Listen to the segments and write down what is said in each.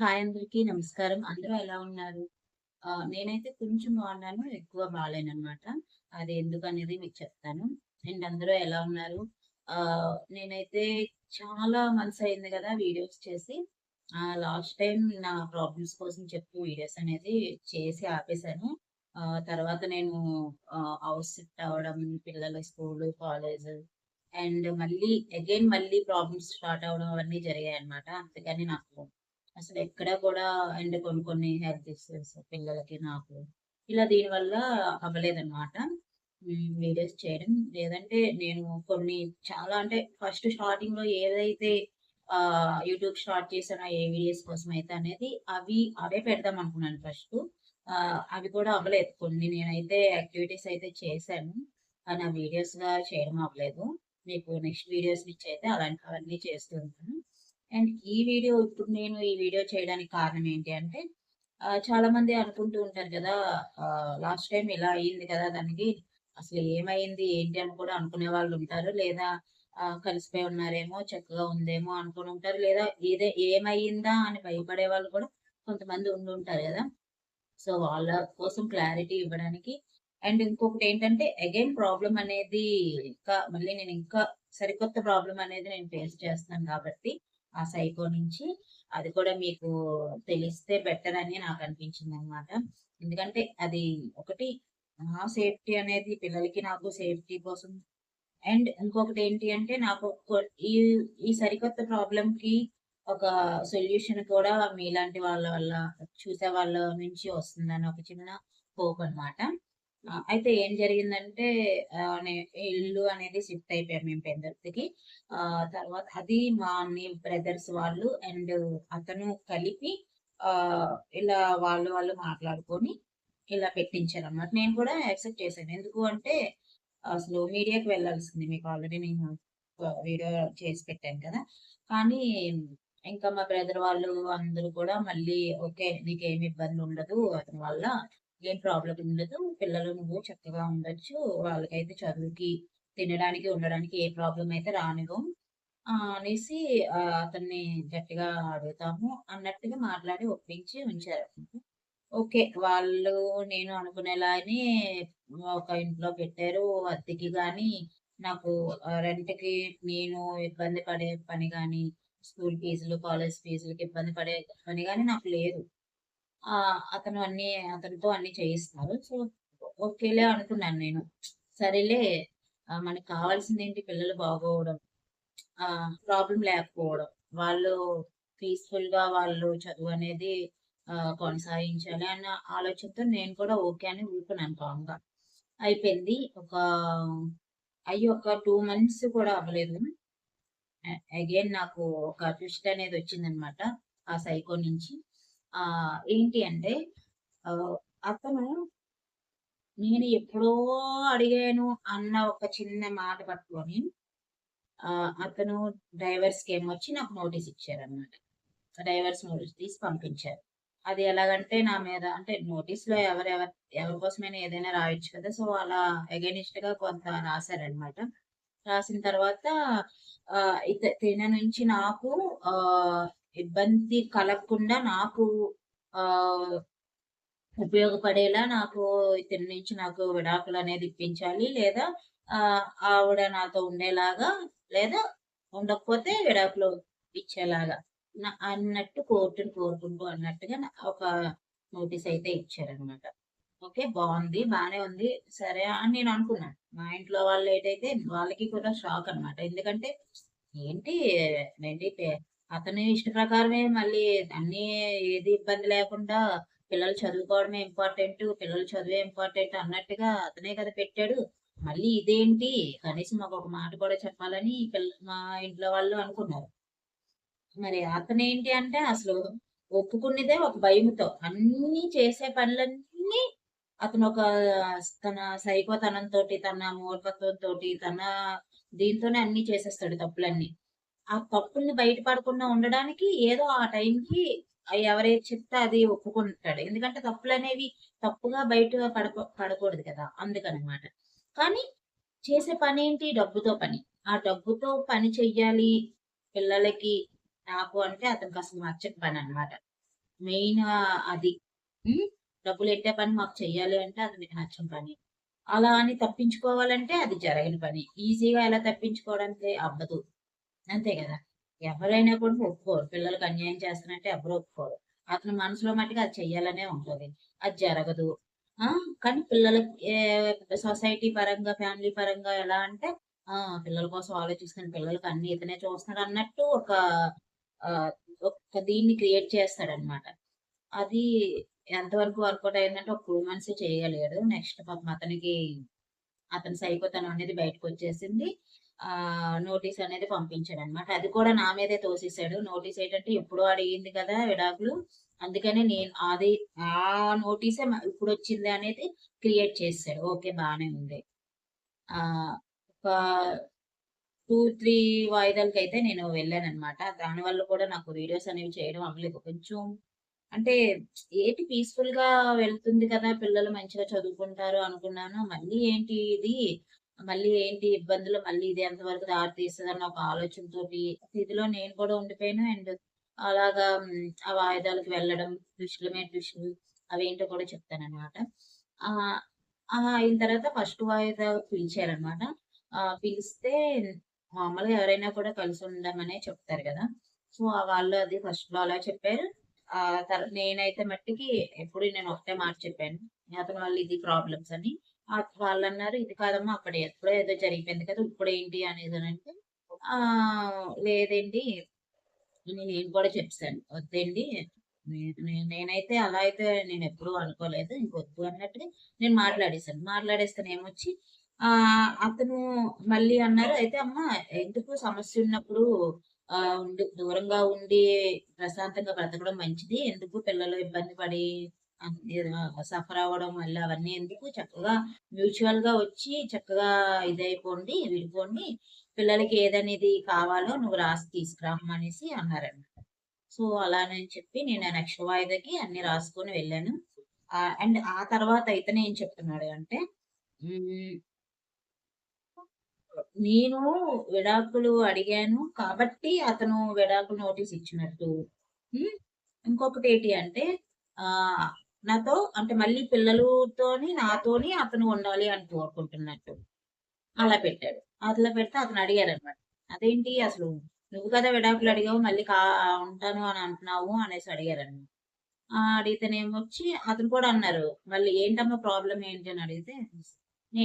Hi అందరికీ నమస్కారం. అందరూ ఎలా ఉన్నారు? నేనైతే కొంచెం బాగున్నాను. ఎక్కువ బాలేననమాట. అది ఎందుకనేది మీకు చెప్తాను. అండ్ అందరూ ఎలా ఉన్నారు? నేనైతే చాలా మంత్స్ అయింది కదా వీడియోస్ చేసి. లాస్ట్ టైం నా ప్రాబ్లమ్స్ కోసం చెప్పి వీడియోస్ అనేది చేసి ఆపేసాను. తర్వాత నేను హౌస్ షిఫ్ట్ అవ్వడం, పిల్లల స్కూల్ కాలేజ్ అండ్ మళ్ళీ అగైన్ మళ్ళీ ప్రాబ్లమ్స్ స్టార్ట్ అవ్వడం అవన్నీ జరిగాయి అనమాట అందుకని నాకు అసలు ఎక్కడ కూడా అండ్ కొన్ని కొన్ని హెల్త్ ఇష్యూస్ పిల్లలకి, నాకు ఇలా దీనివల్ల అవ్వలేదన్నమాట. వీడియోస్ చేయడం. లేదంటే నేను కొన్ని చాలా అంటే ఫస్ట్ స్టార్టింగ్‌లో ఏదైతే యూట్యూబ్ స్టార్ట్ చేశానో ఏ వీడియోస్ కోసం అయితే అనేది అవి అవే పెడదాం అనుకున్నాను ఫస్ట్ అవి కూడా అవ్వలేదు. కొన్ని నేనైతే యాక్టివిటీస్ అయితే చేశాను. కానీ ఆ వీడియోస్‌గా చేయడం అవ్వలేదు. మీకు నెక్స్ట్ వీడియోస్ నుంచి అయితే అలాంటివన్నీ చేస్తూ ఉంటాను. అండ్ ఈ వీడియో ఇప్పుడు నేను ఈ వీడియో చేయడానికి కారణం ఏంటి అంటే చాలా మంది అనుకుంటూ ఉంటారు కదా లాస్ట్ టైం ఇలా అయింది కదా! దానికి అసలు ఏమైంది? ఏంటి? అని కూడా అనుకునే వాళ్ళు ఉంటారు లేదా కలిసిపోయి ఉన్నారేమో, చక్కగా ఉందేమో అనుకుని ఉంటారు. లేదా ఇదే ఏమైందా అని భయపడే వాళ్ళు కూడా కొంతమంది ఉండి ఉంటారు కదా సో, వాళ్ళ కోసం క్లారిటీ ఇవ్వడానికి అండ్ ఇంకొకటి ఏంటంటే అగైన్ ప్రాబ్లం అనేది ఇంకా మళ్ళీ నేను ఇంకా సరికొత్త ప్రాబ్లం అనేది నేను ఫేస్ చేస్తున్నాను కాబట్టి ఆ సైకో నుంచి. అది కూడా మీకు తెలిస్తే బెటర్ అని నాకు అనిపించింది అనమాట ఎందుకంటే అది ఒకటి నా సేఫ్టీ అనేది పిల్లలకి, నాకు సేఫ్టీ కోసం. అండ్ ఇంకొకటి ఏంటి అంటే నాకు ఈ ఈ సరికొత్త ప్రాబ్లమ్‌కి ఒక సొల్యూషన్ కూడా మీలాంటి వాళ్ళ వల్ల చూసే వాళ్ళ నుంచి వస్తుందని ఒక చిన్న హోప్ అనమాట. అయితే ఏం జరిగిందంటే ఇల్లు అనేది షిఫ్ట్ అయిపోయాం మేము పెందుర్తికి. తర్వాత అది మా అన్నయ్య బ్రదర్స్ వాళ్ళు అండ్ అతను కలిపి ఇలా వాళ్ళు వాళ్ళు మాట్లాడుకొని ఇలా పెట్టించారు అన్నమాట నేను కూడా యాక్సెప్ట్ చేశాను. ఎందుకు అంటే అసలు మీడియాకి వెళ్ళాల్సింది. మీకు ఆల్రెడీ నేను వీడియో చేసి పెట్టాను కదా! కానీ ఇంకా మా బ్రదర్ వాళ్ళు అందరూ కూడా మళ్ళీ ఓకే. నీకేమి ఇబ్బంది ఉండదు. అతని వల్ల ఏం ప్రాబ్లం ఉండదు. పిల్లలు నువ్వు చక్కగా ఉండొచ్చు. వాళ్ళకైతే చదువుకి, తినడానికి, ఉండడానికి ఏ ప్రాబ్లం అయితే రానివ్వం. అనేసి అతన్ని గట్టిగా అడుగుతాము అన్నట్టుగా మాట్లాడి ఒప్పించి ఉంచారు. ఓకే. వాళ్ళు నేను అనుకునేలానే ఒక ఇంట్లో పెట్టారు. అద్దెకి కానీ నాకు రెంట్‌కి నేను ఇబ్బంది పడే పని కానీ స్కూల్ ఫీజులు, కాలేజ్ ఫీజులకి ఇబ్బంది పడే పని కానీ నాకు లేదు. అతను అన్ని అతనితో అన్ని చేయిస్తారు సో, ఓకేలే అనుకున్నాను నేను. సరేలే మనకి కావాల్సింది ఏంటి పిల్లలు బాగోవడం. ప్రాబ్లం లేకపోవడం. వాళ్ళు పీస్‌ఫుల్‌గా వాళ్ళు చదువు అనేది కొనసాగించాలి అన్న ఆలోచనతో నేను కూడా ఓకే అని ఊరుకున్నాను కామ్‌గా. అయిపోయింది. ఒక అయ్యి ఒక టూ మంత్స్ కూడా అవ్వలేదు. అగైన్ నాకు ఒక ట్విస్ట్ అనేది వచ్చిందనమాట. ఆ సైకో నుంచి. ఏంటి అంటే అతను నేను ఎప్పుడో అడిగాను అన్న ఒక చిన్న మాట పట్టుకొని ఆహ్, అతను ఏమొచ్చి నాకు నోటీస్ ఇచ్చారనమాట. డ్రైవర్స్ నోటీస్ తీసి పంపించారు. అది ఎలాగంటే నా మీద అంటే నోటీస్‌లో ఎవరెవరు ఎవరి కోసమైనా ఏదైనా రాయొచ్చు కదా! సో, అలా అగైనిస్ట్‌గా కొంత రాశారనమాట రాసిన తర్వాత ఇత తిన నుంచి నాకు ఇబ్బంది కలగకుండా నాకు ఆ ఉపయోగపడేలా నాకు ఇతని నుంచి నాకు విడాకులు అనేది ఇప్పించాలి. లేదా ఆవిడ నాతో ఉండేలాగా లేదా ఉండకపోతే విడాకులు ఇచ్చేలాగా అన్నట్టు కోర్టును కోరుకుంటూ అన్నట్టుగా ఒక నోటీస్ అయితే ఇచ్చారనమాట. ఓకే. బాగుంది బానే ఉంది. సరే అని నేను అనుకున్నాను. మా ఇంట్లో వాళ్ళు ఏటైతే వాళ్ళకి కూడా షాక్ అనమాట. ఎందుకంటే ఏంటి ఏంటి అతని ఇష్ట ప్రకారమే మళ్ళీ అన్ని ఏది ఇబ్బంది లేకుండా పిల్లలు చదువుకోవడమే ఇంపార్టెంట్ పిల్లలు చదువే ఇంపార్టెంట్ అన్నట్టుగా అతనే కదా పెట్టాడు. మళ్ళీ ఇదేంటి కనీసం మాకు ఒక మాట కూడా చెప్పాలని పిల్ల మా ఇంట్లో వాళ్ళు అనుకున్నారు. మరి అతనేంటి అంటే అసలు ఒప్పుకున్నదే ఒక భయముతో. అన్ని చేసే పనులన్నీ అతనొక తన సైకోతనంతో తన మూర్ఖత్వంతో తన దీంతోనే అన్ని చేసేస్తాడు తప్పులన్నీ. ఆ తప్పుల్ని బయట పడకుండా ఉండడానికి ఏదో ఆ టైంకి ఎవరైతే చెప్తే అది ఒప్పుకుంటాడు. ఎందుకంటే తప్పులు అనేవి తప్పుగా బయట పడక పడకూడదు కదా! అందుకనమాట. కానీ చేసే పని ఏంటి డబ్బుతో పని. ఆ డబ్బుతో పని చెయ్యాలి పిల్లలకి నాకు అంటే అతనికి అతనికసలు నచ్చని అనమాట మెయిన్ అది. డబ్బులు ఎట్టే పని మాకు చెయ్యాలి అంటే అది మీకు నచ్చని పని. అలా అని తప్పించుకోవాలంటే అది జరగని పని. ఈజీగా ఎలా తప్పించుకోవడానికి అవ్వదు. అంతే కదా ఎవరైనా కూడా ఒప్పుకోరు. పిల్లలకు అన్యాయం చేస్తానంటే ఎవరు ఒప్పుకోరు. అతని మనసులో మట్టుకు అది చెయ్యాలనే ఉంటుంది అది జరగదు. ఆ! కానీ పిల్లలకి సొసైటీ పరంగా, ఫ్యామిలీ పరంగా ఎలా అంటే ఆ! పిల్లల కోసం ఆలోచిస్తాను పిల్లలకి అన్ని ఇతనే చూస్తున్నాడు అన్నట్టు ఒక ఒక దీన్ని క్రియేట్ చేస్తాడనమాట. అది ఎంతవరకు వర్కౌట్ అయిందంటే ఒక 2 మంత్సే చేయగలిగాడు. నెక్స్ట్ పాపం అతనికి అతని సైకోతనం అనేది బయటకొచ్చేసింది. వచ్చేసింది నోటీస్ అనేది పంపించాడనమాట. అది కూడా నా మీదే తోసేసాడు. నోటీస్ ఏంటంటే ఎప్పుడో అడిగింది కదా విడాకులు. అందుకనే నేను అది ఆ నోటీసే ఇప్పుడు వచ్చింది అనేది క్రియేట్ చేశాడు ఓకే. బాగానే ఉంది. ఆ ఒక 2, 3 వాయిదాలకైతే నేను వెళ్ళాననమాట. దానివల్ల కూడా నాకు వీడియోస్ అనేవి చేయడం అవ్వలేదు. కొంచెం అంటే ఏంటి పీస్‌ఫుల్‌గా వెళ్తుంది కదా! పిల్లలు మంచిగా చదువుకుంటారు అనుకున్నాను. మళ్ళీ ఏంటి ఇది? మళ్ళీ ఏంటి ఇబ్బందులు? మళ్ళీ ఇది ఎంతవరకు దారి తీస్తదన్న ఒక ఆలోచనతో స్థితిలో నేను కూడా ఉండిపోయాను. అండ్ అలాగా ఆ వాయిదాలకు వెళ్ళడం, ట్విస్టుల మీద అవేంటో కూడా చెప్తాను అనమాట అయిన తర్వాత ఫస్ట్ వాయిదా పిలిచారనమాట. పిలిస్తే మామూలుగా ఎవరైనా కూడా కలిసి ఉండమనే చెప్తారు కదా సో, వాళ్ళు అది ఫస్ట్‌లో అలా చెప్పారు. ఆ నేనైతే మట్టికి ఎప్పుడు నేను ఒకటే మాట చెప్పాను. అతని వాళ్ళు ఇది ప్రాబ్లమ్స్ అని. వాళ్ళు వాళ్ళన్నారు ఇది కాదమ్మా అక్కడ ఎప్పుడో ఏదో జరిగిపోయింది కదా! ఇప్పుడేంటి అనేదనంటే ఆహ్, లేదండి నేను కూడా చెప్పాను వద్దండి నేనైతే అలా అయితే నేను ఎప్పుడూ అనుకోలేదు. ఇంకొద్దు అన్నట్టుగా నేను మాట్లాడేసాను. మాట్లాడేస్తేనేమొచ్చి ఆహ్, అతను మళ్ళీ అన్నారు, "అయితే అమ్మ ఎందుకు సమస్య ఉన్నప్పుడు ఉండి దూరంగా ఉండి ప్రశాంతంగా బ్రతకడం మంచిది. ఎందుకు పిల్లలు ఇబ్బంది పడి సఫర్ అవ్వడం మళ్ళీ అవన్నీ ఎందుకు? చక్కగా మ్యూచువల్గా వచ్చి చక్కగా ఇదైపోండి, విడిపోండి. పిల్లలకి ఏదనేది కావాలో నువ్వు రాసి తీసుకురమ్మనేసి అన్నారనమాట. సో, అలానని చెప్పి నేను నెక్స్ట్ వాయిదాకి అన్ని రాసుకొని వెళ్ళాను. అండ్ ఆ తర్వాత ఇతను ఏం చెప్తున్నాడు అంటే నేను విడాకులు అడిగాను కాబట్టి అతను విడాకులు నోటీస్ ఇచ్చినట్టు. ఇంకొకటి ఏంటి అంటే ఆ నాతో అంటే మళ్ళీ పిల్లలతోని నాతోని అతను ఉండాలి అని కోరుకుంటున్నట్టు. అలా పెట్టాడు. అట్లా పెడితే అతను అడిగారనమాట. అదేంటి అసలు నువ్వు కదా విడాకులు అడిగావు మళ్ళీ కా ఉంటాను అని అంటున్నావు అనేసి అడిగారనమాట. ఆ! అడిగితేనేమొచ్చి అతను కూడా అన్నారు. మళ్ళీ ఏంటమ్మా ప్రాబ్లం ఏంటి అని అడిగితే నే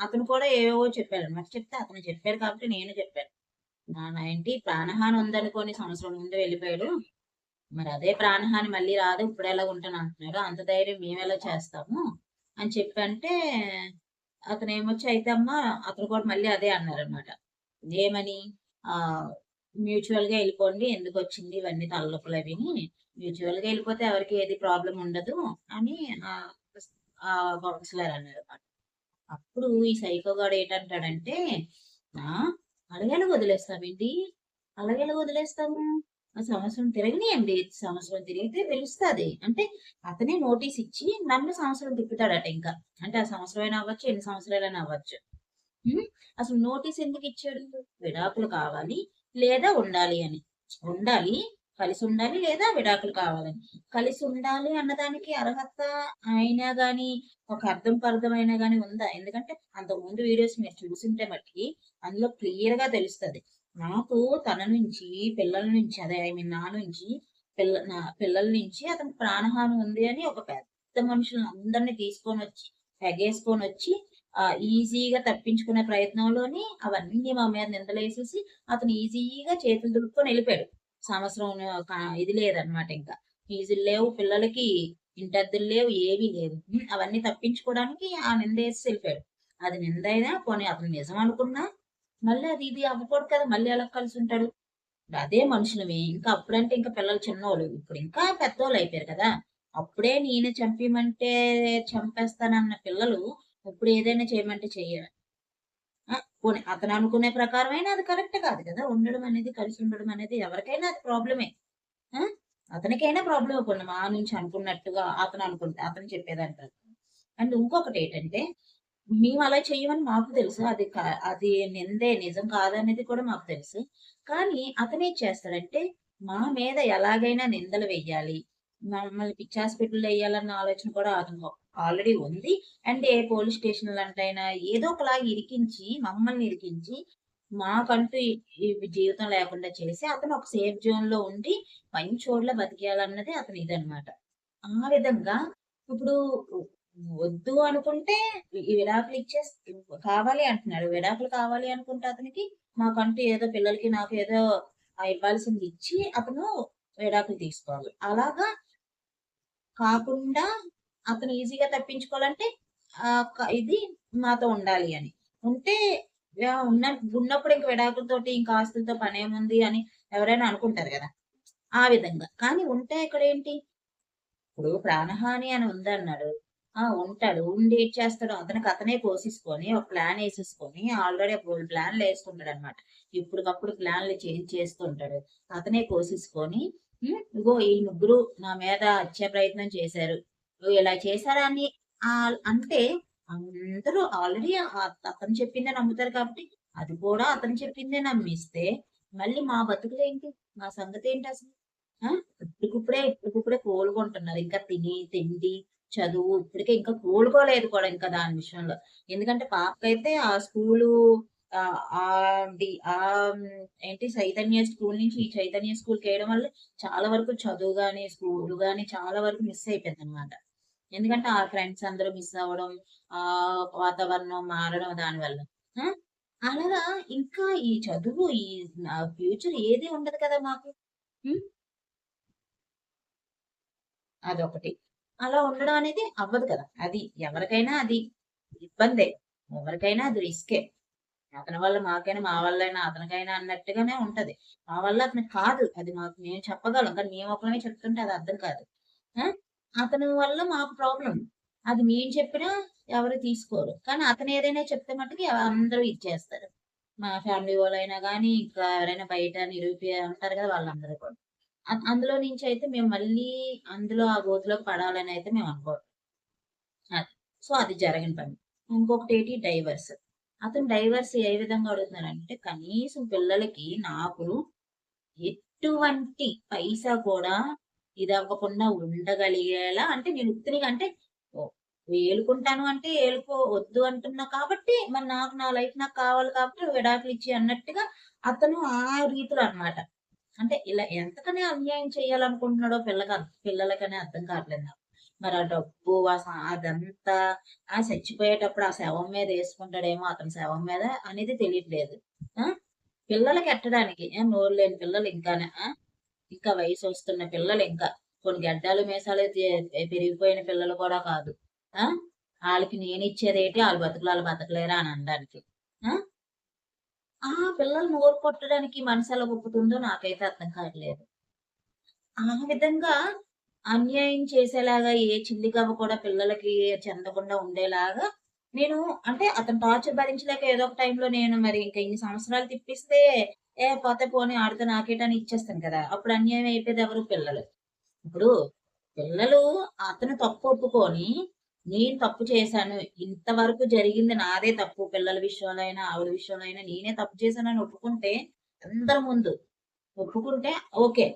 అతను కూడా ఏవేవో చెప్పాడనమాట. చెప్తే అతను చెప్పాడు కాబట్టి నేను చెప్పాను. నా ఏంటి ప్రాణహాని ఉందనుకోని సంవత్సరం ముందు వెళ్ళిపోయాడు. మరి అదే ప్రాణహాని మళ్ళీ రాదు. ఇప్పుడేలా ఉంటాను అంటున్నారు అంత ధైర్యం మేము ఎలా చేస్తాము అని చెప్పంటే అతనేమొచ్చి అయితే అమ్మ అతను కూడా మళ్ళీ అదే అన్నారనమాట. ఏమని మ్యూచువల్గా వెళ్ళిపోండి ఎందుకు వచ్చింది ఇవన్నీ తలనొప్పులు అవి మ్యూచువల్గా వెళ్ళిపోతే ఎవరికి ఏది ప్రాబ్లం ఉండదు అని ఆహ్, అన్నారు అనమాట కౌన్సిలర్ అప్పుడు ఈ సైకో గాడు ఏటంటాడంటే, "ఆ! అలాగెలా వదిలేస్తావేంటి? వదిలేస్తాము? ఆ సంవత్సరం తిరగనీయండి. సంవత్సరం తిరిగితే తెలుస్తుంది అంటే అతనే నోటీస్ ఇచ్చి నన్ను సంవత్సరం తిప్పుతాడట ఇంకా. అంటే ఆ సంవత్సరమైనా అవ్వచ్చు, ఎన్ని సంవత్సరాలైనా అవ్వచ్చు. అసలు నోటీస్ ఎందుకు ఇచ్చాడు విడాకులు కావాలి లేదా ఉండాలి అని. ఉండాలి, కలిసి ఉండాలి లేదా విడాకులు కావాలని. కలిసుండాలి అన్నదానికి అర్హత అయినా గాని, ఒక అర్థం పర్థమైనా గాని ఉందా? ఎందుకంటే అంతకుముందు వీడియోస్ మీరు చూసుంటే మట్టి అందులో క్లియర్గా తెలుస్తుంది నాకు తన నుంచి, పిల్లల నుంచి అదే ఐ మీన్ నా నుంచి పిల్ల నా పిల్లల నుంచి అతనికి ప్రాణహాని ఉంది అని ఒక పెద్ద మనుషులను అందరిని తీసుకొని వచ్చి ఎగేసుకొని వచ్చి ఆహ్, ఈజీగా తప్పించుకునే ప్రయత్నంలోని అవన్నీ మా మీద నిందలేసేసి అతను ఈజీగా చేతులు దులుపుకొని వెళ్ళిపోయాడు. సంవత్సరం ఇది లేదనమాట ఇంకా. ఫీజులు లేవు పిల్లలకి, ఇంటద్దెలు లేవు, ఏమీ లేవు అవన్నీ తప్పించుకోవడానికి ఆ నింద వేసి వెళ్ళిపోయాడు. అది నిందైనా పోనీ అతను నిజం అనుకున్నా, మళ్ళీ అది ఇది అవ్వకూడదు కదా! మళ్ళీ ఎలా కలిసుంటాడు? అదే మనుషులమే. ఇంకా అప్పుడంటే ఇంకా పిల్లలు చిన్నోళ్ళు. ఇప్పుడు ఇంకా పెద్దోళ్ళయిపోయారు కదా! అప్పుడే నేను చంపేయమంటే చంపేస్తానన్న పిల్లలు ఇప్పుడు ఏదైనా చేయమంటే చెయ్యాలి ఆ! పోనీ అతను అనుకునే ప్రకారమైనా అది కరెక్ట్ కాదు కదా! ఉండడం అనేది, కలిసి ఉండడం అనేది ఎవరికైనా అది ప్రాబ్లమే. ఆ! అతనికైనా ప్రాబ్లం పోనీ మా నుంచి అనుకున్నట్టుగా అతను అనుకుంటే అతను చెప్పేదాని అండ్ ఇంకొకటి ఏంటంటే మేము అలా చేయమని మాకు తెలుసు. అది అది నిందే నిజం కాదనేది కూడా మాకు తెలుసు. కానీ అతనే చేస్తాడంటే మా మీద ఎలాగైనా నిందలు వెయ్యాలి. మమ్మల్ని పిచ్చి హాస్పిటల్‌లో వేయాలన్న ఆలోచన కూడా అతను ఆల్రెడీ ఉంది. అండ్ ఏ పోలీస్ స్టేషన్‌లంటైనా ఏదో ఒకలాగా ఇరికించి, మమ్మల్ని ఇరికించి, మాకంటూ జీవితం లేకుండా చేసి, అతను ఒక సేఫ్ జోన్లో ఉండి, మంచోడిలా బతికేయాలన్నది అతను ఇదనమాట. ఆ విధంగా ఇప్పుడు వద్దు అనుకుంటే ఈ విడాకులు ఇచ్చేసి కావాలి అంటున్నాడు. విడాకులు కావాలి అనుకుంటే అతనికి మాకంటూ ఏదో పిల్లలకి నాకు ఏదో ఇవ్వాల్సింది ఇచ్చి అతను విడాకులు తీసుకోవాలి. అలాగా కాకుండా అతను ఈజీగా తప్పించుకోవాలంటే ఇది మాతో ఉండాలి అని. ఉంటే ఉన్న ఉన్నప్పుడు ఇంక విడాకులతోటి ఇంక ఆస్తులతో పనేముంది అని ఎవరైనా అనుకుంటారు కదా ఆ విధంగా. కానీ ఉంటే ఇక్కడ ఏంటి ఇప్పుడు ప్రాణహాని అని ఉందన్నాడు. ఆ! ఉంటాడు. ఉండి చేస్తాడు? అతనికి అతనే కోసేసుకొని, ఒక ప్లాన్ వేసేసుకొని ఆల్రెడీ అప్పుడు ప్లాన్లు వేసుకుంటాడు అనమాట ఇప్పటికప్పుడు ప్లాన్‌లు చేంజ్ చేస్తుంటాడు అతనే కోసేసుకొని ఇగో ఈ ముగ్గురు నా మీద వచ్చే ప్రయత్నం చేశారు. ఇలా చేశారా అని అంటే అందరూ ఆల్రెడీ అతను చెప్పిందే నమ్ముతారు కాబట్టి, అది కూడా అతను చెప్పిందే నమ్మిస్తే, మళ్ళీ మా బతుకులేంటి? మా సంగతి ఏంటి ఆ! ఇప్పటికిప్పుడే, ఇప్పటికిప్పుడే కోలుకుంటున్నారు. ఇంకా తిని, తిండి, చదువు ఇప్పటికే ఇంకా కోలుకోలేదు కూడా ఇంకా దాని విషయంలో. ఎందుకంటే పాపకైతే ఆ స్కూలు ఆ ఏంటి చైతన్య స్కూల్ నుంచి ఈ చైతన్య స్కూల్‌కేయడం వల్ల చాలా వరకు చదువు కానీ స్కూల్ కానీ చాలా వరకు మిస్ అయిపోయింది అనమాట ఎందుకంటే ఆ ఫ్రెండ్స్ అందరూ మిస్ అవ్వడం, ఆ వాతావరణం మారడం దానివల్ల. అలాగా ఇంకా ఈ చదువు ఈ ఫ్యూచర్ ఏది ఉండదు కదా మాకు. అదొకటి. అలా ఉండడం అనేది అవ్వదు కదా! అది ఎవరికైనా అది ఇబ్బందే. ఎవరికైనా అది రిస్కే. అతని వల్ల మాకైనా, మా వల్లైనా అతనికైనా అన్నట్టుగానే ఉంటది. మా వల్ల అతను కాదు. అది మాకు మేము చెప్పగలం. కానీ మేమొకళ్ళమే చెప్తుంటే అది అర్థం కాదు. అతని వల్ల మాకు ప్రాబ్లం అది మేము చెప్పినా ఎవరు తీసుకోరు. కానీ అతను ఏదైనా చెప్తే మట్టుకు అందరూ ఇచ్చేస్తారు. మా ఫ్యామిలీ వాళ్ళు అయినా కానీ ఇంకా ఎవరైనా బయట నిరూపి ఉంటారు కదా! వాళ్ళందరూ కూడా. అందులో నుంచి అయితే మేము మళ్ళీ అందులో ఆ బోతిలో పడాలని అయితే మేము అనుకోం. అది. సో, అది జరగని పని. ఇంకొకటేటి డైవర్స్. అతను డైవర్స్ ఏ విధంగా అడుగుతున్నారంటే కనీసం పిల్లలకి నాకు ఎటువంటి పైసా కూడా ఇది అవ్వకుండా ఉండగలిగేలా అంటే నేను ఉత్తినిగా అంటే ఏలుకుంటాను అంటే ఏలుకో వద్దు అంటున్నా కాబట్టి, మరి నాకు నా లైఫ్ నాకు కావాలి కాబట్టి విడాకులు ఇచ్చి అన్నట్టుగా అతను ఆ రీతిలో అన్నమాట. అంటే ఇలా ఎంతకని అన్యాయం చేయాలనుకుంటున్నాడో పిల్లక పిల్లలకనే అర్థం కావట్లేదు నాకు. మరి ఆ డబ్బు అదంతా ఆ చచ్చిపోయేటప్పుడు ఆ శవం మీద వేసుకుంటాడేమో అతని శవం మీద అనేది తెలియట్లేదు. ఆ! పిల్లలకి ఎట్టడానికి నోరు లేని పిల్లలు ఇంకాను. ఆ! ఇంకా పిల్లలు ఇంకా కొన్ని గడ్డాలు, మీసాలు పెరిగిపోయిన పిల్లలు కూడా కాదు. ఆ! ఇచ్చేది ఏంటి వాళ్ళు బతుకులు వాళ్ళు బతకలేరా అని అనడానికి. ఆ! పిల్లల్ని పిల్లలు నోరు కొట్టడానికి మనసెలా ఒప్పుతుందో నాకైతే అర్థం కావట్లేదు. ఆ విధంగా అన్యాయం చేసేలాగా ఏ చిల్లి కూడా పిల్లలకి చెందకుండా ఉండేలాగా నేను అంటే అతను టార్చర్ భరించలేక ఏదో ఒక టైంలో నేను మరి ఇంకా ఇన్ని సంవత్సరాలు తిప్పిస్తే, ఏ పోతే పోనీ ఆడితే నాకేటని ఇచ్చేస్తాను కదా! అప్పుడు అన్యాయం అయిపోయేది ఎవరు? పిల్లలు. ఇప్పుడు పిల్లలు అతను తప్పు ఒప్పుకొని, నేను తప్పు చేశాను. ఇంతవరకు జరిగింది నాదే తప్పు. పిల్లల విషయంలో అయినా, ఆవిడ విషయంలో అయినా నేనే తప్పు చేశానని ఒప్పుకుంటే అందరి ముందు ఒప్పుకుంటే ఓకే.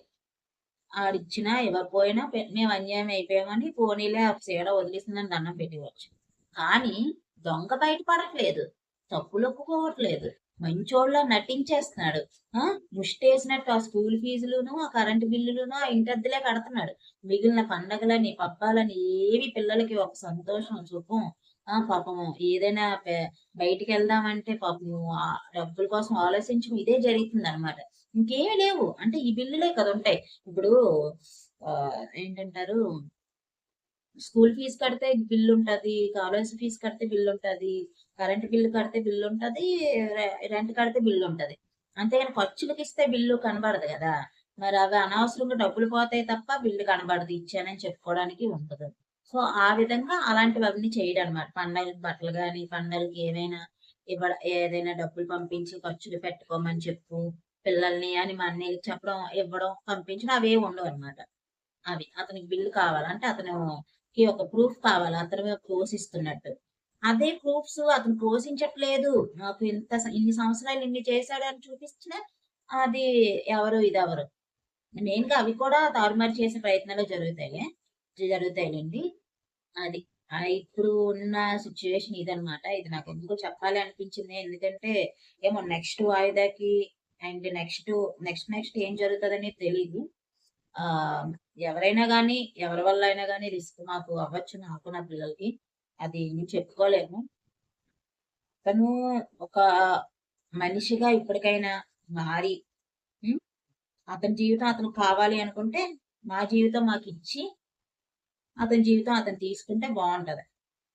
ఆడిచ్చినా ఇవ్వకపోయినా మేము అన్యాయం అయిపోయామని పోనీలే ఆ వదిలేసిందని దండం పెట్టివచ్చు కానీ దొంగ బయటపడట్లేదు తప్పులు ఒప్పుకోవట్లేదు మంచోళ్ళ నటించేస్తున్నాడు. ఆ! ముష్టేసినట్టు ఆ స్కూల్ ఫీజులును, ఆ కరెంట్ బిల్లులును, ఆ ఇంటద్దులే కడుతున్నాడు మిగిలిన పండగలని, పబ్బాలని ఏవి పిల్లలకి ఒక సంతోషం, సుఖం ఆ! పాపం ఏదైనా బయటికి వెళ్దామంటే పాపం డబ్బుల కోసం ఆలోచించడం ఇదే జరుగుతుంది అనమాట ఇంకేమీ లేవు. అంటే ఈ బిల్లులే కదా ఉంటాయి. ఇప్పుడు ఏంటంటారు స్కూల్ ఫీజ్ కడితే బిల్లుంటది. కాలేజ్ ఫీజ్ కడితే బిల్లుంటది. కరెంట్ బిల్లు కడితే బిల్ ఉంటుంది రెంట్ కడితే బిల్లుంటది. అంతేగాని ఖర్చులకిస్తే బిల్లు కనబడదు కదా మరి అవి అనవసరంగా డబ్బులు పోతాయి తప్ప బిల్లు కనబడదు. ఇచ్చానని చెప్పుకోవడానికి ఉండదు. సో, ఆ విధంగా అలాంటివి అవన్నీ చేయడం అనమాట పండగలకి బట్టలు కానీ పండగలకి ఏమైనా ఇవ్వడ ఏదైనా డబ్బులు పంపించి ఖర్చులు పెట్టుకోమని చెప్పు, పిల్లల్ని అని మా అన్నయ్యకి చెప్పడం, ఇవ్వడం, పంపించడం ఉండవు అన్నమాట అవి. అతనికి బిల్లు కావాలంటే అతను కి ఒక ప్రూఫ్ కావాలి. అతను పోషిస్తున్నట్టు. అదే ప్రూఫ్స్ అతను పోషించట్లేదు. నాకు ఇంత ఇన్ని సంవత్సరాలు ఇన్ని చేశాడు అని చూపించిన అది ఎవరు ఇదెవరు. మెయిన్‌గా అవి కూడా తారుమారు చేసే ప్రయత్నాలు జరుగుతాయి. జరుగుతాయిలెండి. అది. ఇప్పుడు ఉన్న సిచ్యువేషన్ ఇదనమాట. ఇది నాకు ఎందుకు చెప్పాలి అనిపించింది. ఎందుకంటే ఏమో నెక్స్ట్ వాయిదాకి అండ్ నెక్స్ట్, నెక్స్ట్ నెక్స్ట్ ఏం జరుగుతుందని తెలియదు ఎవరైనా కానీ ఎవరి వల్ల అయినా కానీ రిస్క్ మాకు అవ్వచ్చు నాకు, నా పిల్లలకి. అది చెప్పుకోలేము. తను ఒక మనిషిగా ఇప్పటికైనా మారి అతని జీవితం అతను కావాలి అనుకుంటే, మా జీవితం మాకు ఇచ్చి అతని జీవితం అతను తీసుకుంటే బాగుంటుంది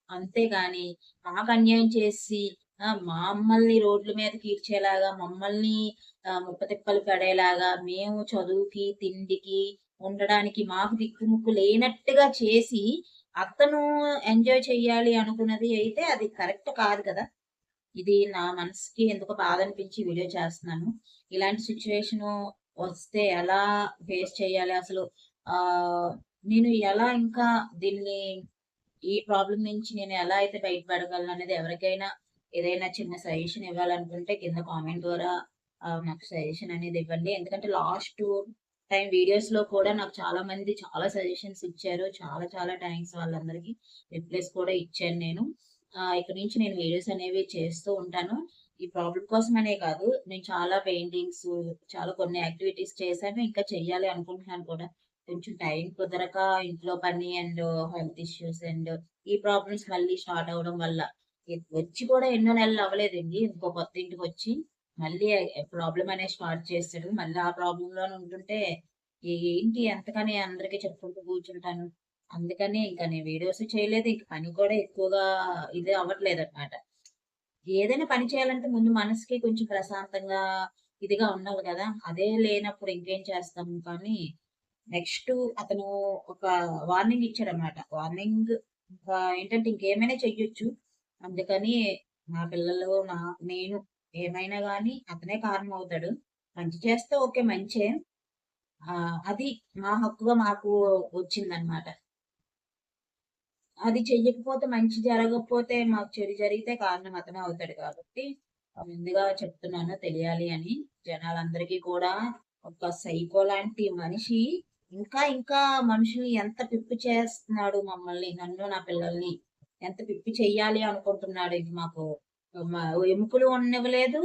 అంతేగాని మాకు అన్యాయం చేసి మమ్మల్ని రోడ్ల మీదకి ఈడ్చేలాగా, మమ్మల్ని ముప్పతిప్పలు పడేలాగా, మేము చదువుకి, తిండికి, ఉండడానికి మాకు దిక్కుముక్కు లేనట్టుగా చేసి, అతను ఎంజాయ్ చెయ్యాలి అనుకున్నది అయితే అది కరెక్ట్ కాదు కదా! ఇది నా మనసుకి ఎందుకో బాధ అనిపించి వీడియో చేస్తున్నాను. ఇలాంటి సిచ్యువేషన్ వస్తే ఎలా ఫేస్ చేయాలి అసలు ఆ నేను ఎలా ఇంకా దీన్ని ఈ ప్రాబ్లం నుంచి నేను ఎలా అయితే బయటపడగలను అనేది ఎవరికైనా ఏదైనా చిన్న సజెషన్ ఇవ్వాలనుకుంటే కింద కామెంట్ ద్వారా నాకు సజెషన్ అనేది ఇవ్వండి. ఎందుకంటే లాస్ట్ టైమ్ వీడియోస్‌లో కూడా నాకు చాలా మంది చాలా సజెషన్స్ ఇచ్చారు. చాలా చాలా థ్యాంక్స్ వాళ్ళందరికీ. రిప్లైస్ కూడా ఇచ్చాను నేను. ఇక్కడ నుంచి నేను వీడియోస్ అనేవి చేస్తూ ఉంటాను. ఈ ప్రాబ్లమ్ కోసమనే కాదు. నేను చాలా పెయింటింగ్స్, చాలా కొన్ని యాక్టివిటీస్ చేశాను. ఇంకా చెయ్యాలి అనుకుంటున్నాను కూడా. కొంచెం టైం కుదరక ఇంట్లో పని అండ్ హెల్త్ ఇష్యూస్ అండ్ ఈ ప్రాబ్లమ్స్ మళ్ళీ స్టార్ట్ అవ్వడం వల్ల వచ్చి కూడా ఎన్నో నెలలు అవ్వలేదండి. ఇంకో కొత్త ఇంటికి వచ్చి మళ్ళీ ప్రాబ్లమ్ అనేది స్టార్ట్ చేస్తాడు మళ్ళీ ఆ ప్రాబ్లమ్‌లోనే ఉంటుంటే ఏంటి ఎంతకని అందరికి చెప్పుకుంటూ కూర్చుంటాను. అందుకని ఇంక నేను వీడియోస్ చేయలేదు. ఇంక పని కూడా ఎక్కువగా ఇది అవ్వట్లేదు అనమాట ఏదైనా పని చేయాలంటే ముందు మనసుకి కొంచెం ప్రశాంతంగా, ఇదిగా ఉండాలి కదా అదే లేనప్పుడు ఇంకేం చేస్తాం కానీ, నెక్స్ట్ అతను ఒక వార్నింగ్ ఇచ్చాడనమాట. వార్నింగ్ ఇంకా ఏంటంటే ఇంకేమైనా చెయ్యొచ్చు. అందుకని నా పిల్లలు, నా నేను ఏమైనా కానీ అతనే కారణం అవుతాడు మంచి చేస్తే ఓకే మంచే. అది మా హక్కుగా మాకు వచ్చిందనమాట. అది చెయ్యకపోతే మంచి జరగకపోతే మాకు చెడు జరిగితే కారణం అతనే అవుతాడు కాబట్టి, ముందుగా చెప్తున్నాను తెలియాలి అని. జనాలందరికీ కూడా ఒక సైకో లాంటి మనిషి ఇంకా ఇంకా మనుషులు ఎంత పిప్పి చేస్తున్నాడు మమ్మల్ని, నన్ను, నా పిల్లల్ని. ఎంత పిప్పి చెయ్యాలి అనుకుంటున్నాడు. ఇది మాకు ఎముకలు ఉండనివ్వలేదు,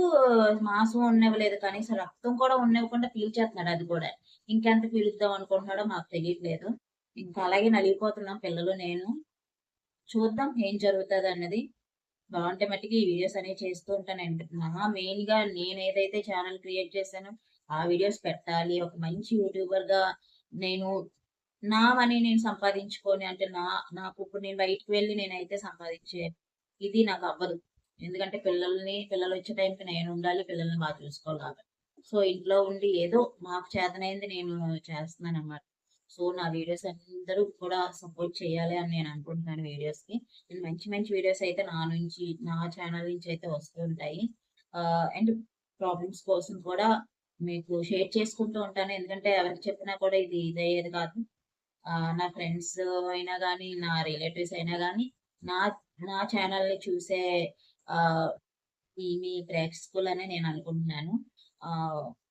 మాంసం ఉండనివ్వలేదు. కనీసం రక్తం కూడా ఉండనివ్వకుండా పీల్చేస్తున్నాడు అది కూడా. ఇంకెంత పీలుద్దాం అనుకుంటున్నాడో మాకు తెలియట్లేదు. ఇంకా అలాగే నలిగిపోతున్నాం పిల్లలు, నేను. చూద్దాం ఏం జరుగుతుందన్నది బాగుంటే మట్టికి ఈ వీడియోస్ అనేవి చేస్తూ మెయిన్గా నేను ఏదైతే ఛానల్ క్రియేట్ చేశానో, ఆ వీడియోస్ పెట్టాలి. ఒక మంచి యూట్యూబర్‌గా నేను నా మనీ నేను సంపాదించుకొని అంటే నా నాకు ఇప్పుడు నేను బయటికి వెళ్ళి నేనైతే సంపాదించే ఇది నాకు అవ్వదు ఎందుకంటే పిల్లల్ని పిల్లలు వచ్చే టైంకి నేను ఉండాలి పిల్లల్ని బాగా చూసుకోవాలి కాబట్టి. సో, ఇంట్లో ఉండి ఏదో మాకు చేతనైంది నేను చేస్తున్నాను అన్నమాట సో, నా వీడియోస్ అందరూ కూడా సపోర్ట్ చేయాలి అని నేను అనుకుంటున్నాను వీడియోస్‌కి. మంచి మంచి వీడియోస్ అయితే నా నుంచి, నా ఛానల్ నుంచి అయితే వస్తూ ఉంటాయి. అండ్ ప్రాబ్లమ్స్ కోసం కూడా మీకు షేర్ చేసుకుంటూ ఉంటాను. ఎందుకంటే ఎవరికి చెప్పినా కూడా ఇది ఇదయ్యేది కాదు. నా ఫ్రెండ్స్ అయినా కానీ నా రిలేటివ్స్ అయినా కానీ నా నా ఛానల్‌ని చూసే ఈ మీ ప్రేక్షకులనే నేను అనుకుంటున్నాను.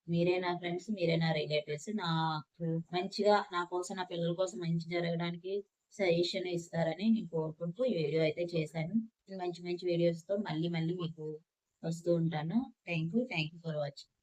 మీరే నా ఫ్రెండ్స్, మీరే నా రిలేటివ్స్. నాకు మంచిగా నా కోసం, నా పిల్లల కోసం మంచి జరగడానికి సజెషన్ ఇస్తారని నేను కోరుకుంటూ ఈ వీడియో అయితే చేశాను. మంచి మంచి వీడియోస్‌తో మళ్ళీ మళ్ళీ మీకు వస్తూ ఉంటాను. Thank you. Thank you for watching.